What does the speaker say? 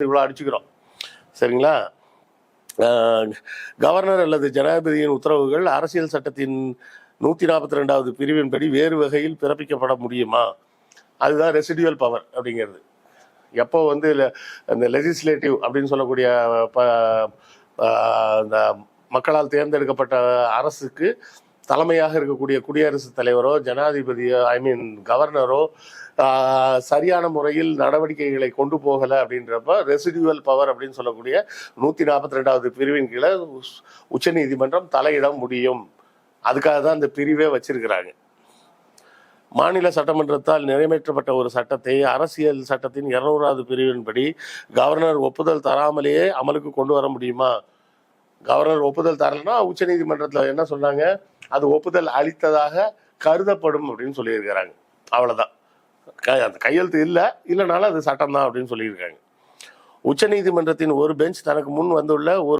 இவ்வளோ அடிச்சுக்கிறோம். சரிங்களா? ஆஹ், கவர்னர் அல்லது ஜனாதிபதியின் உத்தரவுகள் அரசியல் சட்டத்தின் நூற்றி நாற்பத்தி ரெண்டாவது பிரிவின்படி வேறு வகையில் பிறப்பிக்கப்பட முடியுமா? அதுதான் ரெசிடியூவல் பவர் அப்படிங்கிறது. எப்போ வந்து இந்த அந்த லெஜிஸ்லேட்டிவ் அப்படின்னு சொல்லக்கூடிய ப அந்த இந்த மக்களால் தேர்ந்தெடுக்கப்பட்ட அரசுக்கு தலைமையாக இருக்கக்கூடிய குடியரசுத் தலைவரோ ஜனாதிபதியோ ஐ மீன் கவர்னரோ சரியான முறையில் நடவடிக்கைகளை கொண்டு போகலை அப்படின்றப்ப ரெசிடியூவல் பவர் அப்படின்னு சொல்லக்கூடிய நூற்றி நாற்பத்தி ரெண்டாவது பிரிவின் கீழே உச்ச உச்சநீதிமன்றம் தலையிட முடியும். அதுக்காக தான் இந்த பிரிவே வச்சிருக்கிறாங்க. மாநில சட்டமன்றத்தால் நிறைவேற்றப்பட்ட ஒரு சட்டத்தை அரசியல் சட்டத்தின் இருநூறாவது பிரிவின்படி கவர்னர் ஒப்புதல் தராமலேயே அமலுக்கு கொண்டு வர முடியுமா? கவர்னர் ஒப்புதல் தரலைன்னா உச்சநீதிமன்றத்தில் என்ன சொன்னாங்க அது ஒப்புதல் அளித்ததாக கருதப்படும் அப்படின்னு சொல்லியிருக்கிறாங்க. அவ்வளவுதான். க- அந்த கையெழுத்து இல்லை இல்லைனாலும் அது சட்டம் தான் அப்படின்னு சொல்லியிருக்காங்க. உச்சநீதிமன்றத்தின் ஒரு பெஞ்ச் தனக்கு முன் வந்துள்ள ஒரு